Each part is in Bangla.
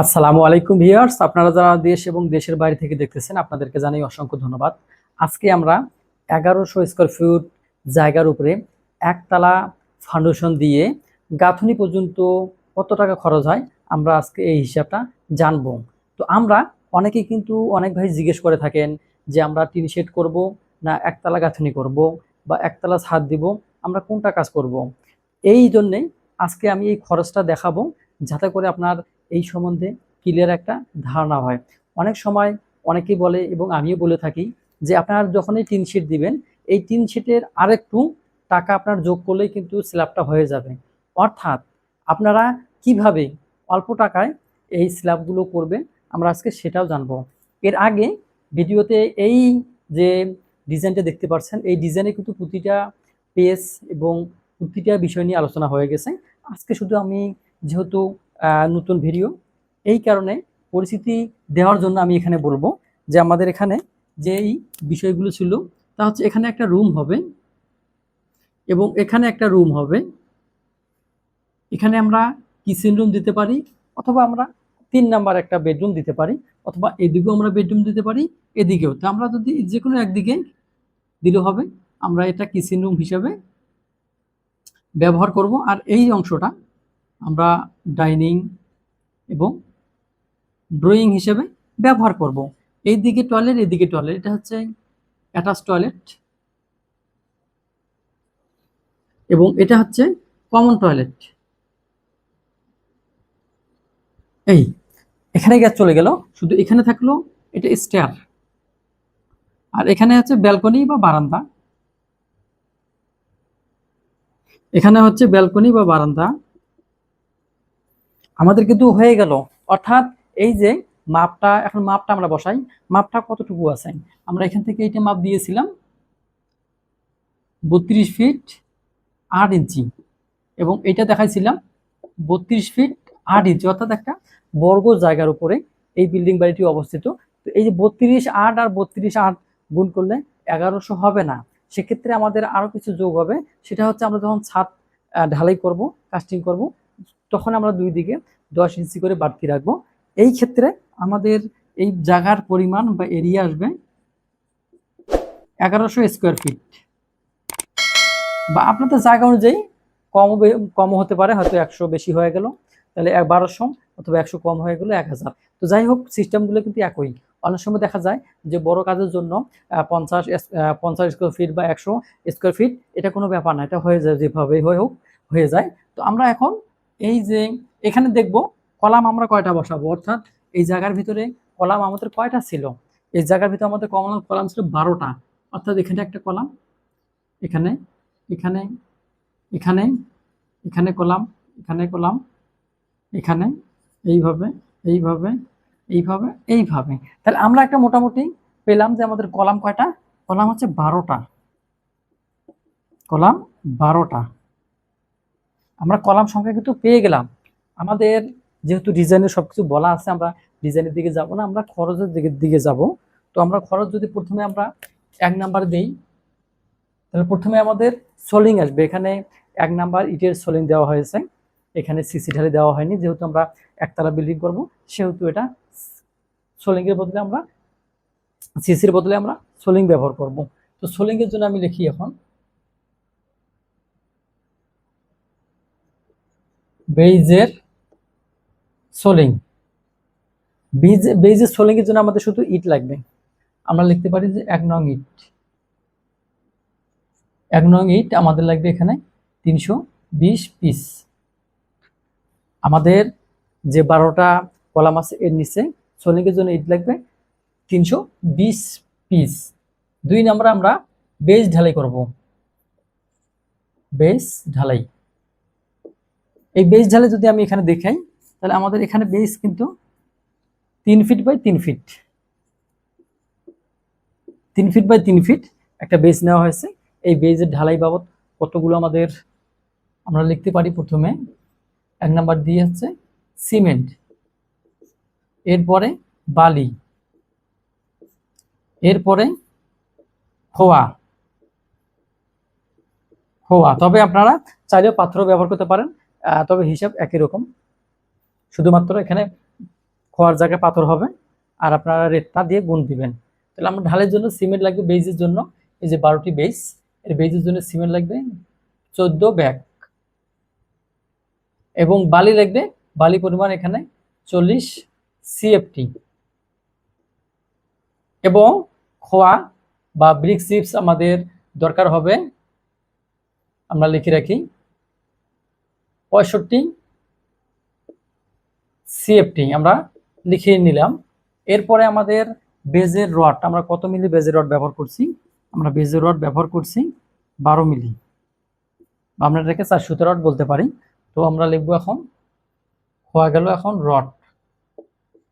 আসসালামু আলাইকুম ভিউয়ার্স, আপনারা যারা দেশ এবং দেশের বাইরে থেকে দেখতেছেন, আপনাদেরকে জানাই অসংখ্য ধন্যবাদ। আজকে আমরা এগারোশো স্কোয়ার ফুট জায়গার উপরে একতলা ফাউন্ডেশন দিয়ে গাঁথনি পর্যন্ত কত টাকা খরচ হয়, আমরা আজকে এই হিসাবটা জানব। তো আমরা অনেকেই কিন্তু অনেক ভাই জিজ্ঞেস করে থাকেন যে আমরা টিন শেড করব না একতলা গাঁথনি করব বা একতলা ছাদ দিব, আমরা কোনটা কাজ করব? এই জন্যে আজকে আমি এই খরচটা দেখাবো, যাতে করে আপনার এই সম্বন্ধে ক্লিয়ার একটা ধারণা হয়। অনেক সময় অনেকেই বলে এবং আমিও বলে থাকি যে আপনার যখনই টিন শিট দিবেন, এই টিন শিটের আরেকটু টাকা আপনার যোগ করলেই কিন্তু স্ল্যাবটা হয়ে যাবে। অর্থাৎ আপনারা কীভাবে অল্প টাকায় এই স্ল্যাবগুলো করবেন, আমরা আজকে সেটাও জানব। এর আগে ভিডিওতে এই যে ডিজাইনটা দেখতে পাচ্ছেন এই ডিজাইনে কিন্তু প্রতিটা পেজ এবং প্রতিটা বিষয় নিয়ে আলোচনা হয়ে গেছে। আজকে শুধু আমি যেহেতু নতুন ভিডিও এই কারণে পরিস্থিতি দেওয়ার জন্য আমি এখানে বলব যে আমাদের এখানে যে এই বিষয়গুলো ছিল, তা হচ্ছে এখানে একটা রুম হবে এবং এখানে একটা রুম হবে। এখানে আমরা কিচেন রুম দিতে পারি অথবা আমরা তিন নাম্বার একটা বেডরুম দিতে পারি অথবা এদিকেও আমরা বেডরুম দিতে পারি, এদিকেও। তো আমরা যদি যে কোনো একদিকে দিলে হবে, আমরা এটা কিচেন রুম হিসাবে ব্যবহার করব। আর এই অংশটা আমরা ডাইনিং এবং ড্রয়িং হিসেবে ব্যবহার করব। এই দিকে টয়লেট, এদিকে টয়লেট। এটা হচ্ছে অ্যাটাচ টয়লেট এবং এটা হচ্ছে কমন টয়লেট। এই, এখানে গ্যাস চলে গেল। শুধু এখানে থাকল, এটা স্টেয়ার আর এখানে হচ্ছে ব্যালকনি বা বারান্দা। এখানে হচ্ছে ব্যালকনি বা বারান্দা। আমাদের কিন্তু হয়ে গেল। অর্থাৎ এই যে মাপটা, এখন মাপটা আমরা বসাই। মাপটা কতটুকু আছে? আমরা এখান থেকে এইটা মাপ দিয়েছিলাম। বত্রিশ ফিট আট ইঞ্চি। এবং এটা দেখাইছিলাম বত্রিশ ফিট আট ইঞ্চি। অর্থাৎ একটা বর্গ জায়গার উপরে এই বিল্ডিং বাড়িটি অবস্থিত। তো এই যে বত্রিশ আট আর বত্রিশ আট গুণ করলে এগারোশো হবে না। সেক্ষেত্রে আমাদের আরও কিছু যোগ হবে। সেটা হচ্ছে আমরা যখন ছাদ ঢালাই করব কাস্টিং করব তখন আমরা দুই দিকে দশ ইঞ্চি করে বাড়তি রাখব। এই ক্ষেত্রে আমাদের এই জায়গার পরিমাণ বা এরিয়া আসবে এগারোশো স্কোয়ার ফিট। বা আপনাদের জায়গা অনুযায়ী কম কম হতে পারে, হয়তো একশো বেশি হয়ে গেল। তাহলে বারোশো অথবা একশো কম হয়ে গেলো এক হাজার। তো যাই হোক, সিস্টেমগুলো কিন্তু একই। অনেক সময় দেখা যায় যে বড় কাজের জন্য পঞ্চাশ পঞ্চাশ স্কোয়ার ফিট বা একশো স্কোয়ার ফিট, এটা কোনো ব্যাপার না, এটা হয়ে যায়, যেভাবেই হয়ে হোক, হয়ে যায়। তো আমরা এখন এই যে এখানে দেখব কলাম আমরা কয়টা বসাবো? অর্থাৎ এই জায়গার ভিতরে কলাম আমাদের কয়টা ছিল? এই জায়গার ভিতরে আমাদের কলাম কলাম ছিল বারোটা। অর্থাৎ এখানে একটা কলাম, এখানে এখানে এখানে এখানে কলাম এখানে কলাম, এখানে, এইভাবে এইভাবে এইভাবে এইভাবে। তাহলে আমরা একটা মোটামুটি পেলাম যে আমাদের কলাম কয়টা? কলাম হচ্ছে বারোটা। কলাম বারোটা। আমরা কলাম সংখ্যা কিন্তু পেয়ে গেলাম। আমাদের যেহেতু ডিজাইনের সব কিছু বলা আছে, আমরা ডিজাইনের দিকে যাব না, আমরা খরচের দিকে দিকে যাব। তো আমরা খরচ যদি প্রথমে আমরা এক নাম্বার দিই, তাহলে প্রথমে আমাদের সোলিং আসবে। এখানে এক নাম্বার ইটের সোলিং দেওয়া হয়েছে। এখানে সিসি ঢালি দেওয়া হয়নি, যেহেতু আমরা একতলা বিল্ডিং করব, সেহেতু এটা সোলিংয়ের বদলে আমরা সিসির বদলে আমরা সোলিং ব্যবহার করব। তো সোলিংয়ের জন্য আমি লিখি এখন বেইজের সোলিং। বেইজ, বেইজের সোলিং এর জন্য আমাদের শুধু ইট লাগবে। আমরা লিখতে পারি যে এক নং ইট। এক নং ইট আমাদের লাগবে এখানে তিনশো বিশ পিস। আমাদের যে বারোটা কলাম আছে এর নিচে সোলিং এর জন্য ইট লাগবে তিনশো বিশ পিস। দুই নম্বরে আমরা বেজ ঢালাই করব। বেজ ঢালাই। এই বেস ঢালে যদি আমি এখানে দেখাই, তাহলে আমাদের এখানে বেস কিন্তু তিন ফিট বাই তিন ফিট তিন ফিট বাই তিন ফিট একটা বেস নেওয়া হয়েছে। এই বেজের ঢালাই বাবদ কতগুলো আমাদের আমরা লিখতে পারি প্রথমে? এক নাম্বার দিয়ে হচ্ছে সিমেন্ট এরপরে বালি, এরপরে খোয়া। খোয়া, তবে আপনারা চাইলেও পাথর ব্যবহার করতে পারেন। তবে হিসাব একই রকম। শুধুমাত্র এখানে খোয়ার জায়গায় পাথর হবে আর আপনারা রেটটা দিয়ে গুণ দিবেন। তাহলে আমরা ঢালের জন্য সিমেন্ট লাগবে বেজের জন্য। এই যে বারোটি বেজ, এর বেজের জন্য সিমেন্ট লাগবে চোদ্দ ব্যাগ। এবং বালি লাগবে, বালি পরিমাণ এখানে চল্লিশ সিএফটি। এবং খোয়া বা ব্রিক চিপস আমাদের দরকার হবে। আমরা লিখে রাখি। পঁয়ষট্টি সিএফটি আমরা লিখিয়ে নিলাম। এরপরে আমাদের বেজের রড, আমরা কত মিলি বেজের রড ব্যবহার করছি? আমরা বেজের রড ব্যবহার করছি বারো মিলি। আমরা এটাকে চার সুতো রড বলতে পারি। তো আমরা লিখব এখন হওয়া গেল এখন রড।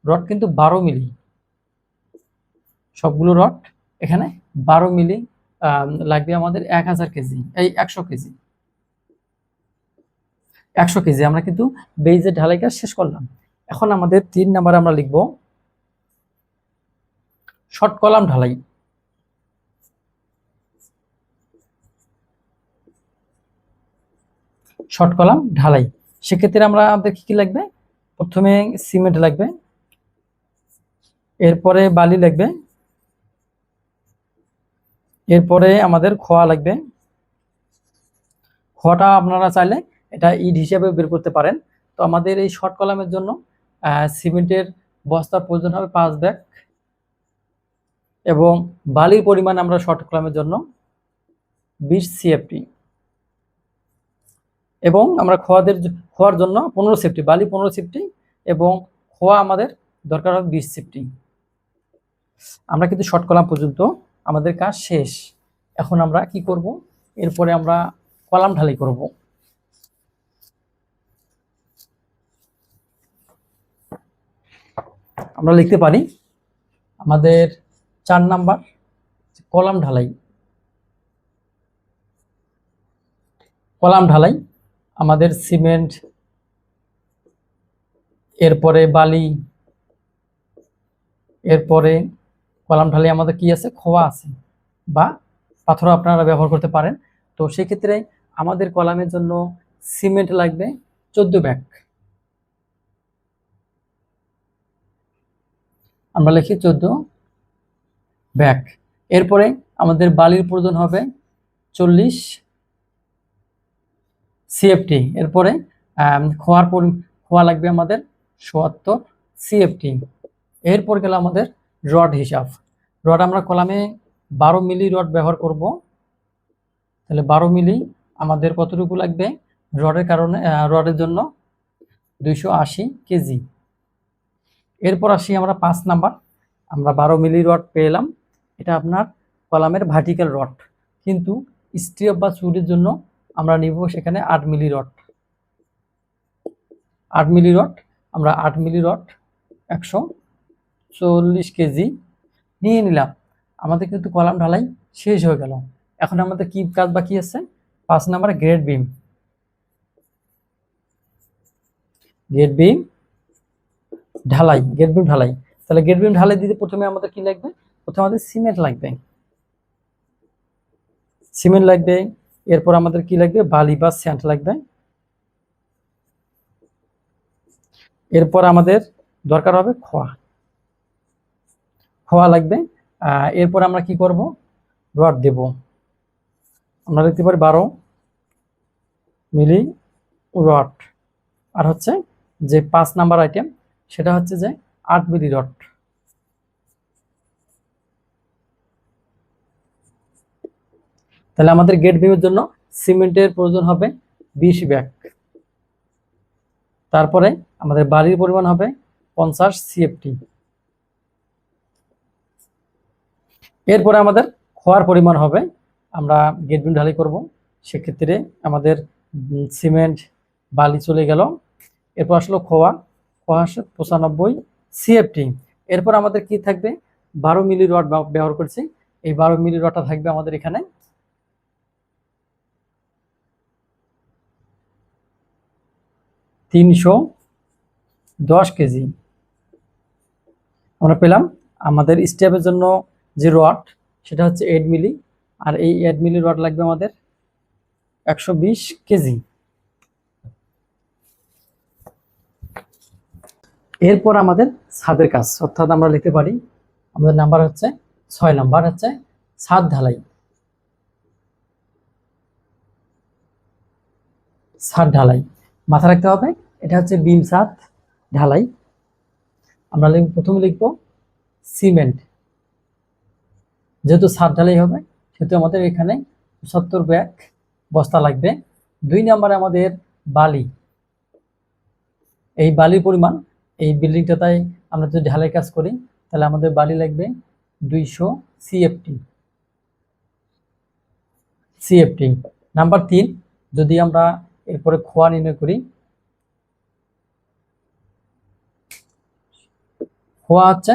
রড কিন্তু বারো মিলি। সবগুলো রড এখানে বারো মিলি লাগবে আমাদের এক হাজার কেজি, এই একশো কেজি। একশো কেজি। আমরা কিন্তু বেইজের ঢালাই কাজ শেষ করলাম। এখন আমাদের তিন নাম্বার আমরা লিখব শর্ট কলাম ঢালাই। শর্ট কলাম ঢালাই। সেক্ষেত্রে আমরা আমাদের কি কি লাগবে? প্রথমে সিমেন্ট লাগবে। এরপরে বালি লাগবে। এরপরে আমাদের খোয়া লাগবে। খোয়াটা আপনারা চাইলে এটা ইট হিসেবে বের করতে পারেন। তো আমাদের এই শর্ট কলামের জন্য সিমেন্টের বস্তার প্রয়োজন হবে পাঁচ ব্যাগ এবং বালির পরিমাণ আমরা শর্ট কলামের জন্য বিশ সিএফটি এবং আমরা খোয়াদের খোয়ার জন্য পনেরো সেফটি বালি পনেরো সেফটি এবং খোয়া আমাদের দরকার হবে বিশ সেফটি আমরা কিন্তু শর্ট কলাম পর্যন্ত আমাদের কাজ শেষ। এখন আমরা কি করব? এরপরে আমরা কলাম ঢালাই করব। আমরা লিখতে পারি। আমাদের চার নাম্বার কলাম ঢালাই। কলাম ঢালাই, আমাদের সিমেন্ট, এরপরে বালি, এরপরে কলাম ঢালাই আমাদের কি আছে? খোয়া আছে বা পাথরও আপনারা ব্যবহার করতে পারেন। তো সেক্ষেত্রে আমাদের কলামের জন্য সিমেন্ট লাগবে চোদ্দ ব্যাগ। আমরা লিখি চোদ্দ ব্যাগ এরপরে আমাদের বালির প্রয়োজন হবে চল্লিশ সিএফটি। এরপরে খোয়ার পরি, খোয়া লাগবে আমাদের সোয়াত্তর সিএফটি। এরপর গেল আমাদের রড হিসাব। রড আমরা কলামে বারো মিলি রড ব্যবহার করব। তাহলে বারো মিলি আমাদের কতটুকু লাগবে? রডের কারণে রডের জন্য দুইশো আশি কেজি। এরপর আসি আমরা পাঁচ নাম্বার। আমরা বারো মিলি রড পেলাম। এটা আপনার কলামের ভার্টিক্যাল রড কিন্তু স্ট্রিপ বা চুরির জন্য আমরা নিব সেখানে আট মিলি রড। আট মিলি রড, আমরা আট মিলি রড একশো চল্লিশ কেজি নিয়ে নিলাম। আমাদের কিন্তু কলাম ঢালাই শেষ হয়ে গেল। এখন আমাদের কি কাজ বাকি আছে? পাঁচ number grade beam grade beam ঢালাই গেট বিম ঢালাই। তাহলে গেট বিম ঢালাই দিতে প্রথমে আমাদের কি লাগবে? প্রথমে আমাদের সিমেন্ট লাগবে। সিমেন্ট লাগবে, এরপর আমাদের কি লাগবে? বালি বা স্যান্ড লাগবে। এরপর আমাদের দরকার হবে খোয়া। খোয়া লাগবে। এরপর আমরা কি করব? রড দেব। আমরা দেখতে পারি বারো মিলি রড। আর হচ্ছে যে পাঁচ নাম্বার আইটেম সেটা হচ্ছে যে আট মিলি রড। তাহলে আমাদের গেট বিমের জন্য সিমেন্টের প্রয়োজন হবে বিশ ব্যাগ। তারপরে আমাদের বালির পরিমাণ হবে পঞ্চাশ সিএফটি এরপরে আমাদের খোয়ার পরিমাণ হবে, আমরা গেট বিম ঢালাই করব। সেক্ষেত্রে আমাদের সিমেন্ট, বালি চলে গেল। এরপর আসলো খোয়া। পঁচানব্বই সিএফটি এরপর আমাদের কি থাকবে? বারো মিলি রড ব্যবহার করছি। এই বারো মিলি রডটা থাকবে আমাদের এখানে। তিনশো দশ কেজি। আমরা পেলাম আমাদের স্টেপের জন্য যে রড, সেটা হচ্ছে এইট মিলি। আর এই এইট মিলি রড লাগবে আমাদের একশো বিশ কেজি। এরপর আমাদের ছাদের কাজ, অর্থাৎ আমরা লিখতে পারি, আমাদের নাম্বার হচ্ছে ছয় নাম্বার, হচ্ছে ছাদ ঢালাই। ছাদ ঢালাই। মাথা রাখতে হবে, এটা হচ্ছে বিম ছাদ ঢালাই। আমরা প্রথমে লিখব সিমেন্ট। যেহেতু ছাদ ঢালাই হবে, সেহেতু আমাদের এখানে পঁচাত্তর ব্যাগ বস্তা লাগবে। দুই নম্বরে আমাদের বালি। এই বালির পরিমাণ এই বিল্ডিংটাতে আমরা যদি ঢালাই কাজ করি, তাহলে আমাদের বালি লাগবে দুইশো সিএফটি সিএফটি নাম্বার তিন, যদি আমরা এরপরে খোয়া নির্ণয় করি, খোয়া হচ্ছে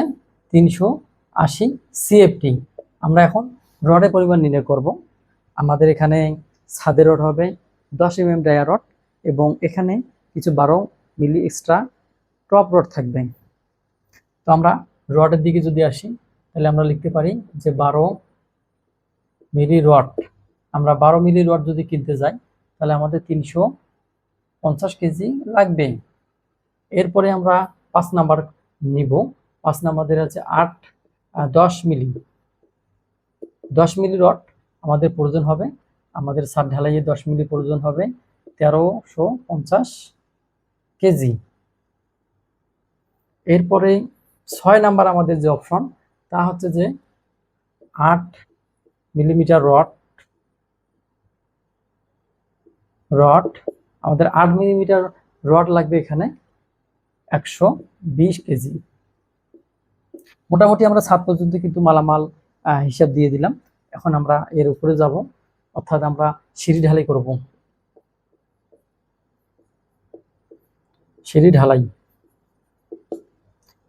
তিনশো আশি সিএফটি আমরা এখন রডের পরিমাণ নির্ণয় করব। আমাদের এখানে ছাদের রড হবে দশ এম এম ডায়া রড এবং এখানে কিছু বারো মিলি এক্সট্রা টপ রড থাকবে। তো আমরা রডের দিকে যদি আসি, তাহলে আমরা লিখতে পারি যে বারো মিলি রড। আমরা বারো মিলি রড যদি কিনতে যাই, তাহলে আমাদের তিনশো পঞ্চাশ কেজি লাগবে। এরপরে আমরা পাঁচ নাম্বার নিব। পাঁচ নাম্বারের আছে আট দশ মিলি। দশ মিলি রড আমাদের প্রয়োজন হবে। আমাদের সাত ঢালাইয়ে দশ মিলি প্রয়োজন হবে। তেরোশো পঞ্চাশ কেজি। এরপরে ছয় নাম্বার আমাদের যে অপশন, তা হচ্ছে যে আট মিলিমিটার রড রড, আমাদের আট মিলিমিটার রড লাগবে এখানে একশো বিশ কেজি। মোটামুটি আমরা সাত পর্যন্ত কিন্তু মালামাল হিসাব দিয়ে দিলাম। এখন আমরা এর উপরে যাব, অর্থাৎ আমরা সিঁড়ি ঢালাই করব। সিঁড়ি ঢালাই।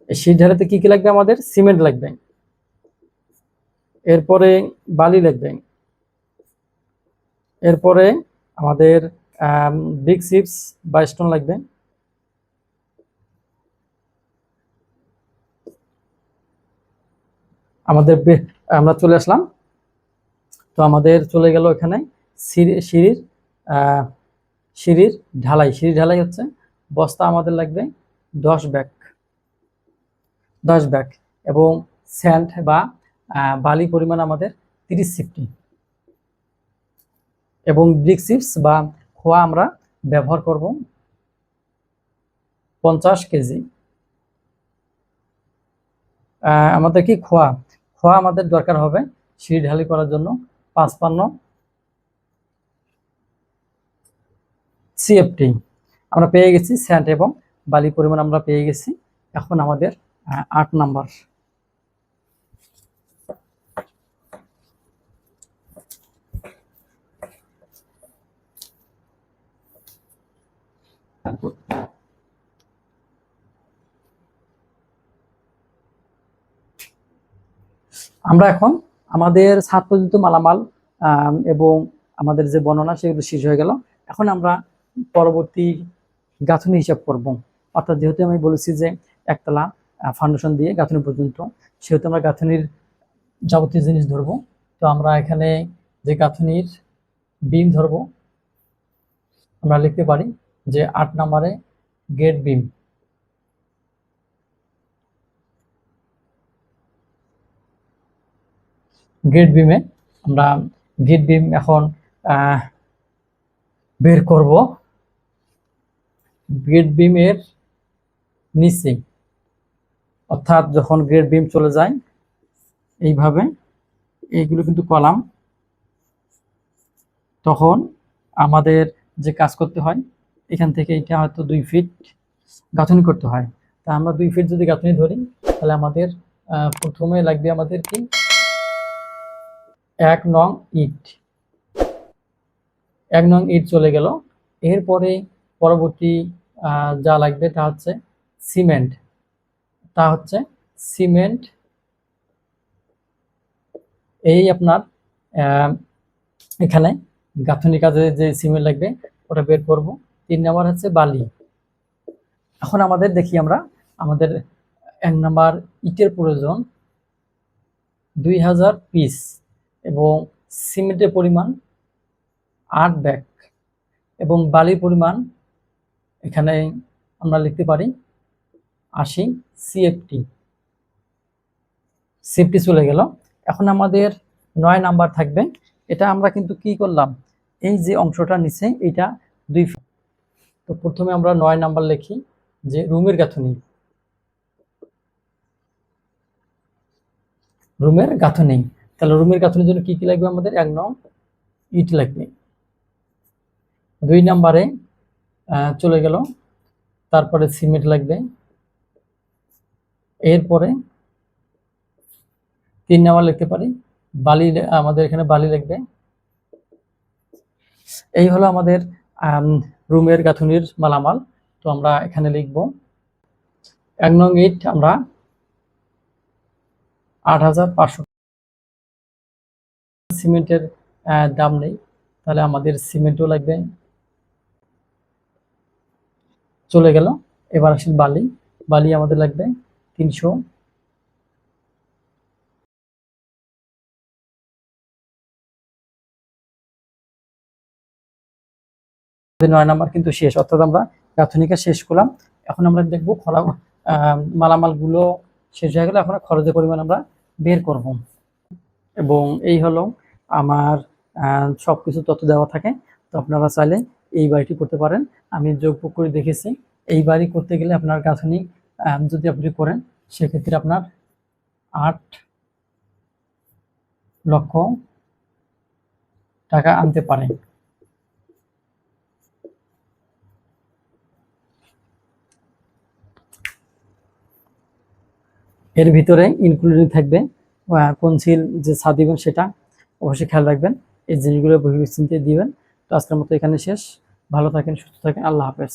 এই সিঁড়ি ঢালাইতে কি কি লাগবে আমাদের? সিমেন্ট লাগবে। এরপরে বালি লাগবে। এরপরে আমাদের বিগ চিপস বা স্টোন লাগবে। আমাদের আমরা চলে আসলাম। তো আমাদের চলে গেল এখানে সিঁড়ি- সিঁড়ির সিঁড়ির ঢালাই। সিঁড়ি ঢালাই হচ্ছে বস্তা আমাদের লাগবে দশ ব্যাগ। দশ ব্যাগ এবং স্যান্ড বা বালি পরিমাণ আমাদের তিরিশ সিফটি। এবং ব্রিক চিপস বা খোয়া আমরা ব্যবহার করব পঞ্চাশ কেজি। আমাদের কি খোয়া? খোয়া আমাদের দরকার হবে সিঁড়ি ঢালি করার জন্য পাঁচপান্ন সিএফটি। আমরা পেয়ে গেছি স্যান্ড এবং বালি পরিমাণ আমরা পেয়ে গেছি। এখন আমাদের আট নাম্বার। আমরা এখন আমাদের সাত পর্যন্ত মালামাল এবং আমাদের যে বর্ণনা সেগুলো শেষ হয়ে গেল। এখন আমরা পরবর্তী গাঁথনি হিসাব করব। অর্থাৎ যেহেতু আমি বলেছি যে একতলা ফাউন্ডেশন দিয়ে গাঁথনি পর্যন্ত। সেহেতু আমরা গাঁথনির যাবতীয় জিনিস ধরবো। তো আমরা এখানে যে গাঁথনির বিম ধরবো, আমরা লিখতে পারি যে আট নম্বরে গেট বিম গেট বিমে আমরা গেট বিম এখন বের করব। গেট বিমের নিচে। অর্থাৎ যখন গ্রেড বিম চলে যায়, এইভাবে এইগুলো কিন্তু কলাম। তখন আমাদের যে কাজ করতে হয়, এখান থেকে এটা হয়তো দুই ফিট গাঁথনি করতে হয়। তা আমরা দুই ফিট যদি গাঁথনি ধরি, তাহলে আমাদের প্রথমে লাগবে আমাদের কি? এক নং ইট। এক নং ইট চলে গেল। এরপরে পরবর্তী যা লাগবে তা হচ্ছে সিমেন্ট। তা হচ্ছে সিমেন্ট। এই আপনার এখানে গাঁথনি কাজে যে সিমেন্ট লাগবে, ওটা বের করব। তিন নাম্বার হচ্ছে বালি। এখন আমাদের দেখি আমরা, আমাদের এক নাম্বার ইটের প্রয়োজন দুই হাজার পিস এবং সিমেন্টের পরিমাণ আট ব্যাগ এবং বালির পরিমাণ এখানে আমরা লিখতে পারি আশি সিএফটি সিএফটি চলে গেল। এখন আমাদের নয় নাম্বার থাকবে। এটা আমরা কিন্তু কি করলাম? এই যে অংশটা নিচে এটা দুই তো প্রথমে আমরা নয় নাম্বার লিখি যে রুমের গাঁথনি। রুমের গাঁথনি। তাহলে রুমের গাঁথনির জন্য কি কি লাগবে আমাদের? এক নং ইট লাগবে। দুই নাম্বারে চলে গেল। তারপরে সিমেন্ট লাগবে। এরপরে তিন নাম্বার লিখতে পারি। বালি আমাদের এখানে বালি লাগবে এই হলো আমাদের আম, রুমের গাঁথুনির মালামাল। তো আমরা এখানে লিখব এক নং ইট আমরা আট হাজার পাঁচশো সিমেন্টের দাম নেই। তাহলে আমাদের সিমেন্টও লাগবে। চলে গেল। এবার আসেন বালি। বালি আমাদের লাগবে। তিনশো। নয় নাম্বার কিন্তু শেষ অর্থাৎ আমরা গাঁথনিকা শেষ করলাম। এখন আমরা দেখব খরা মালামালগুলো শেষ হয়ে গেলে এখন খরচের পরিমাণ আমরা বের করব। এবং এই হলো আমার আহ, সবকিছু তথ্য দেওয়া থাকে। তো আপনারা চাইলে এই বাড়িটি করতে পারেন। আমি যোগ করে দেখেছি এই বাড়ি করতে গেলে আপনার গাঁথনি যদি আপনি করেন, সেক্ষেত্রে আপনার আট লক্ষ টাকা আনতে পারেন এর ভিতরে ইনক্লুডিং থাকবে কোন সিল যে ছাদ দিবেন সেটা অবশ্যই খেয়াল রাখবেন। এই জিনিসগুলো ভেবে চিন্তে দিবেন। তো আজকের মতো এখানে শেষ। ভালো থাকেন, সুস্থ থাকেন। আল্লাহ হাফেজ।